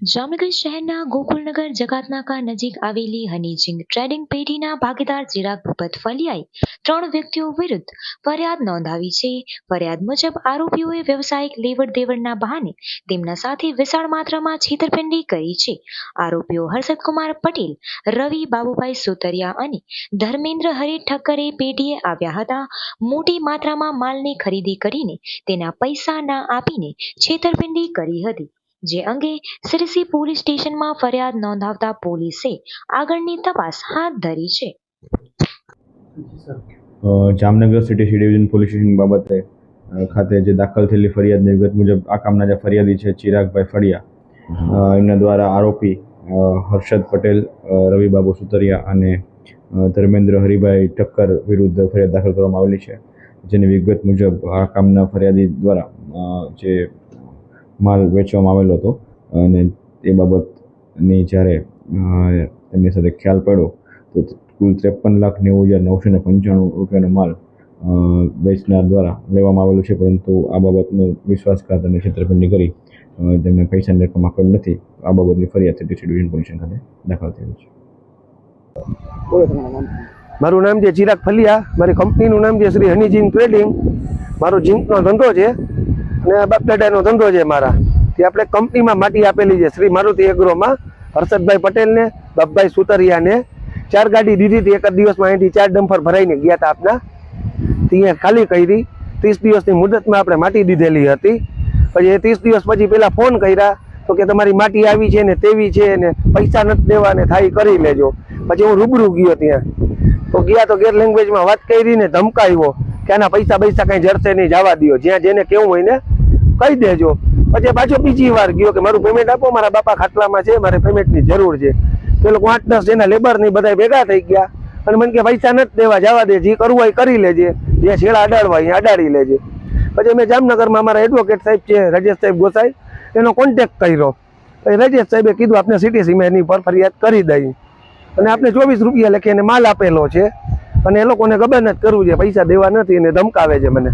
જામનગર શહેરના ગોકુલનગર જકાતનાકા નજીક આવેલી હનીજિંગ ટ્રેડિંગ પેઢીના ભાગીદાર ચિરાગ ભૂપત ફલિયાએ ત્રણ વ્યક્તિઓ વિરુદ્ધ ફરિયાદ નોંધાવી છે. ફરિયાદ મુજબ આરોપીઓએ વ્યવસાયિક લેવડ દેવડના બહાને તેમના સાથે વિશાળ માત્રામાં છેતરપિંડી કરી છે. આરોપીઓ હર્ષદકુમાર પટેલ, રવિ બાબુભાઈ સુતરિયા અને ધર્મેન્દ્ર હરે ઠક્કરે પેઢીએ આવ્યા હતા. મોટી માત્રામાં માલની ખરીદી કરીને તેના પૈસા ના આપીને છેતરપિંડી કરી હતી. જે અંગે સિરસી પોલીસ સ્ટેશનમાં ફરિયાદ નોંધાવતા પોલીસે આગળની તપાસ હાથ ધરી છે. Jamnagar city C division police station બાબતે ખાતે જે દાખલ થયેલી ફરિયાદની વિગત મુજબ આ કામના જે ફરિયાદી છે ચિરાગભાઈ ફળિયા એમના દ્વારા આરોપી હર્ષદ પટેલ રવિબાબુ સુતરિયા અને ધર્મેન્દ્ર હરિભાઈ ઠક્કર વિરુદ્ધ ફરિયાદ દાખલ કરવામાં આવેલી છે. જેની વિગત મુજબ આ કામના ફરિયાદી દ્વારા જે માલ વેચવામાં આવેલો હતો. અને એ બાબતની જ્યારે તેમની સાથે ખ્યાલ પડ્યો તો કુલ ત્રેપન લાખ નેવું હજાર નવસો ને પંચાણું રૂપિયાનો માલ વેચનાર દ્વારા લેવામાં આવેલો છે. પરંતુ આ બાબતનો વિશ્વાસઘાત અને છેતરપિંડી કરી તેમને પૈસાની રકમ આપેલ નથી. આ બાબતની ફરિયાદ સિટી ડિવિઝન પોલીસ ખાતે દાખલ થયેલ છે. મારું નામ છે ચિરાગ ફલિયા મારી કંપનીનું નામ છે શ્રી હની જીન ટ્રેડિંગ મારો જીંકનો ધંધો છે. અને બાપદાદાનો ધંધો છે મારા. તે આપણે કંપનીમાં માટી આપેલી છે. શ્રી મારુતિ એગ્રોમાં હર્ષદભાઈ પટેલને, બાપભાઈ સુતરિયાને ચાર ગાડી દીધી હતી. એક જ દિવસમાં અહીંથી ચાર ડમ્ફર ભરાઈને ગયા હતા આપના. ત્યાં ખાલી કરી ત્રીસ દિવસની મુદતમાં આપણે માટી દીધેલી હતી. પછી એ ત્રીસ દિવસ પછી પેલા ફોન કર્યા તો કે તમારી માટી આવી છે ને તેવી છે ને પૈસા નથી દેવા ને થાય કરી લેજો. પછી હું રૂબરૂ ગયો ત્યાં. તો ગયા તો ગેર લેંગ્વેજમાં વાત કરી ને ધમકાવ્યો કે આના પૈસા પૈસા કઈ જડશે નહીં, જવા દો જ્યાં જેને કેવું હોય ને કહી દેજો. પછી પાછો બીજી વાર ગયો કે મારું પેમેન્ટ આપો, મારા બાપા ખાટલામાં છે, મારે પેમેન્ટની જરૂર છે. તો આઠ દસ જેના લેબરની બધા ભેગા થઈ ગયા. અને મને કે પૈસા નથી દેવા, જવા દે, જે કરવું હોય કરી લેજે. જે છેડા અડાડવા અહીંયા અડાડી લેજે. પછી મેં જામનગરમાં અમારા એડવોકેટ સાહેબ છે, રાજેશ સાહેબ ગોસાઈ, એનો કોન્ટેક્ટ કર્યો. રાજેશ સાહેબે કીધું આપણે સિટીસીમાં એની પર ફરિયાદ કરી દઈ. અને આપણે ચોવીસ રૂપિયા લખીને માલ આપેલો છે. અને એ લોકોને ખબર નથી કરવું છે, પૈસા દેવા નથી અને ધમકાવે છે મને.